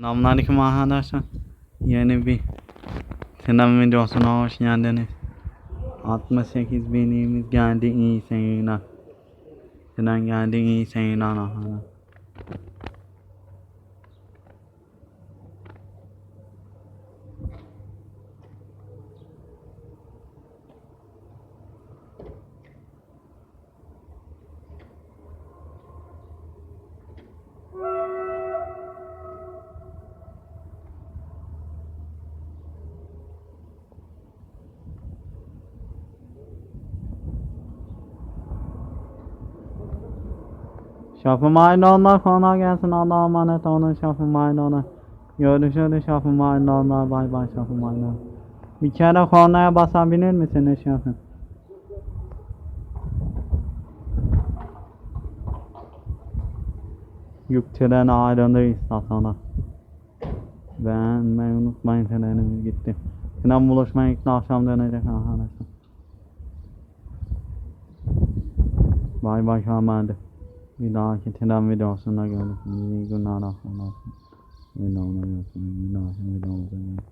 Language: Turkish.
Selamünaleyküm arkadaşlar. Yeni bir sınav videosuna hoş geldiniz. 68 binimiz geldi iyi seyirler. Sınav geldi iyi seyirler arkadaşlar. Şafım hayırlı onlar kolay gelsin Allah'a emanet olun şafım hayırlı onlar. Görüşürüz şafım hayırlı onlar bay bay şafım hayırlı onlar. Bir kere kornaya basabilir misiniz şafım? Yük treni ayrıldı istasyona. Beğenmeyi unutmayın trenimiz gitti. Tren buluşmaya ilk akşam dönecek arkadaşlar. Bay bay Şahmendi. Bir dahaki tren videosunda görüşürüz. İyi günler arkadaşlar. Videomu görüşürüz. Bir dahaki videomda görüşürüz.